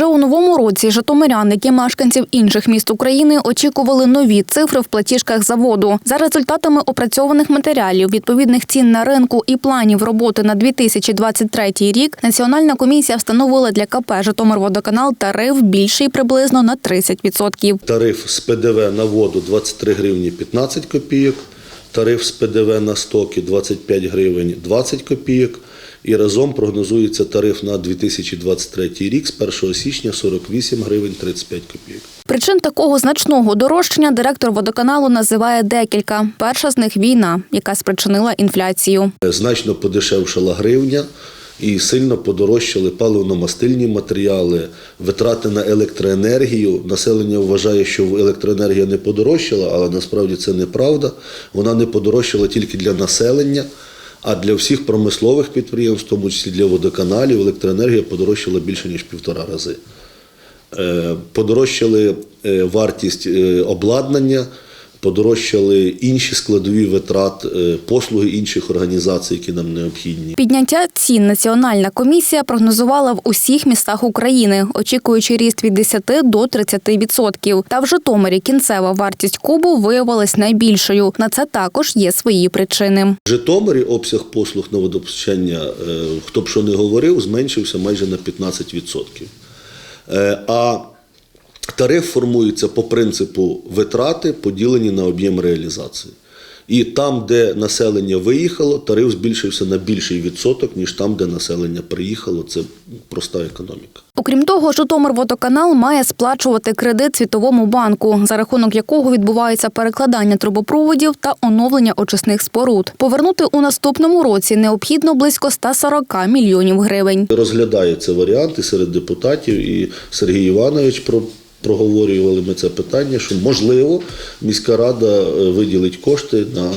Вже у новому році житомирян, які мешканців інших міст України, очікували нові цифри в платіжках за воду. За результатами опрацьованих матеріалів, відповідних цін на ринку і планів роботи на 2023 рік, Національна комісія встановила для КП «Житомирводоканал» тариф більший приблизно на 30%. Тариф з ПДВ на воду 23 гривні 15 копійок, тариф з ПДВ на стоки 25 гривень 20 копійок. І разом прогнозується тариф на 2023 рік з 1 січня 48 гривень 35 копійок. Причин такого значного дорожчання директор водоканалу називає декілька. Перша з них війна, яка спричинила інфляцію. Значно подешевшала гривня і сильно подорожчали паливно-мастильні матеріали, витрати на електроенергію. Населення вважає, що електроенергія не подорожчала, але насправді це неправда. Вона не подорожчала тільки для населення. А для всіх промислових підприємств, в тому числі для водоканалів, електроенергія подорожчала більше ніж півтора рази. Е, Подорожчали е, вартість е, обладнання, подорожчали інші складові витрат, е, послуги інших організацій, які нам необхідні. Підняття цін Національна комісія прогнозувала в усіх містах України, очікуючи ріст від 10 до 30%. Та в Житомирі кінцева вартість кубу виявилась найбільшою. На це також є свої причини. В Житомирі обсяг послуг на водопостачання, е, хто б що не говорив, зменшився майже на 15%. Е, А тариф формується по принципу витрати, поділені на об'єм реалізації. І там, де населення виїхало, тариф збільшився на більший відсоток, ніж там, де населення приїхало. Це проста економіка. Окрім того, Житомирводоканал має сплачувати кредит Світовому банку, за рахунок якого відбувається перекладання трубопроводів та оновлення очисних споруд. Повернути у наступному році необхідно близько 140 мільйонів гривень. Розглядаються варіанти серед депутатів, і Сергій Іванович. Проговорювали ми це питання, що можливо міська рада е, виділить кошти на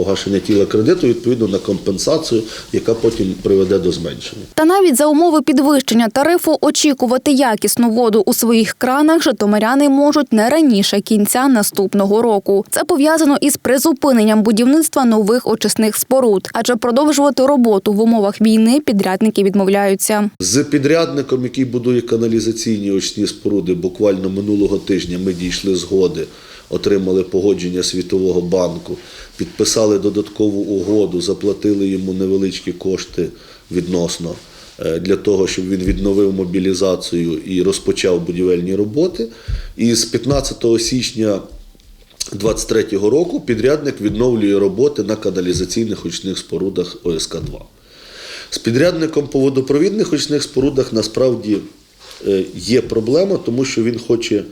погашення тіла кредиту, відповідно на компенсацію, яка потім приведе до зменшення. Та навіть за умови підвищення тарифу очікувати якісну воду у своїх кранах житомиряни можуть не раніше кінця наступного року. Це пов'язано із призупиненням будівництва нових очисних споруд, адже продовжувати роботу в умовах війни підрядники відмовляються. З підрядником, який будує каналізаційні очні споруди, буквально минулого тижня ми дійшли згоди, отримали погодження Світового банку, підписали додаткову угоду, заплатили йому невеличкі кошти відносно е, для того, щоб він відновив мобілізацію і розпочав будівельні роботи. І з 15 січня 2023 року підрядник відновлює роботи на каналізаційних очних спорудах ОСК-2. З підрядником по водопровідних очних спорудах насправді е, є проблема, тому що він хоче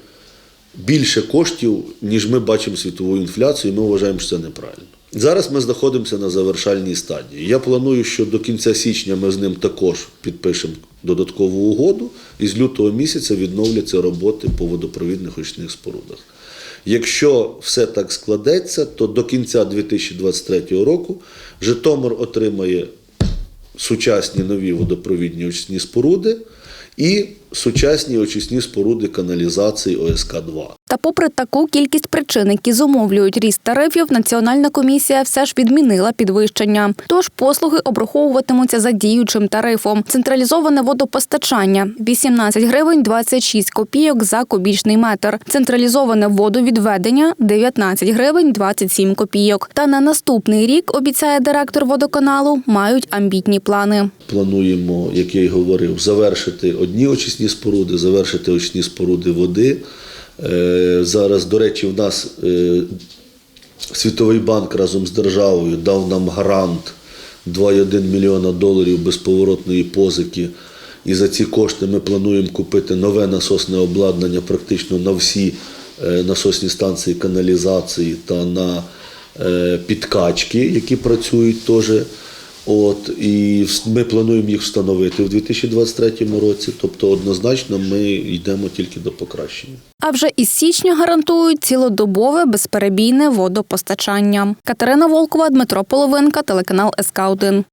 більше коштів, ніж ми бачимо світову інфляцію, і ми вважаємо, що це неправильно. Зараз ми знаходимося на завершальній стадії. Я планую, що до кінця січня ми з ним також підпишемо додаткову угоду, і з лютого місяця відновляться роботи по водопровідних очних спорудах. Якщо все так складеться, то до кінця 2023 року Житомир отримає сучасні нові водопровідні очисні споруди і сучасні очисні споруди каналізації ОСК-2. Та попри таку кількість причин, які зумовлюють ріст тарифів, Національна комісія все ж відмінила підвищення. Тож послуги обраховуватимуться за діючим тарифом. Централізоване водопостачання 18 гривень 26 копійок за кубічний метр. Централізоване водовідведення 19 гривень 27 копійок. Та на наступний рік, обіцяє директор водоканалу, мають амбітні плани. Плануємо, як я й говорив, завершити одні очисні споруди, завершити очисні споруди води. Е, Зараз, до речі, в нас е, Світовий банк разом з державою дав нам гарант 2,1 мільйона доларів безповоротної позики. І за ці кошти ми плануємо купити нове насосне обладнання практично на всі е, насосні станції каналізації та на підкачки, які працюють теж. От, і ми плануємо їх встановити в 2023 році. Тобто однозначно ми йдемо тільки до покращення. А вже із січня гарантують цілодобове безперебійне водопостачання. Катерина Волкова, Дмитро Половинка, телеканал СК 1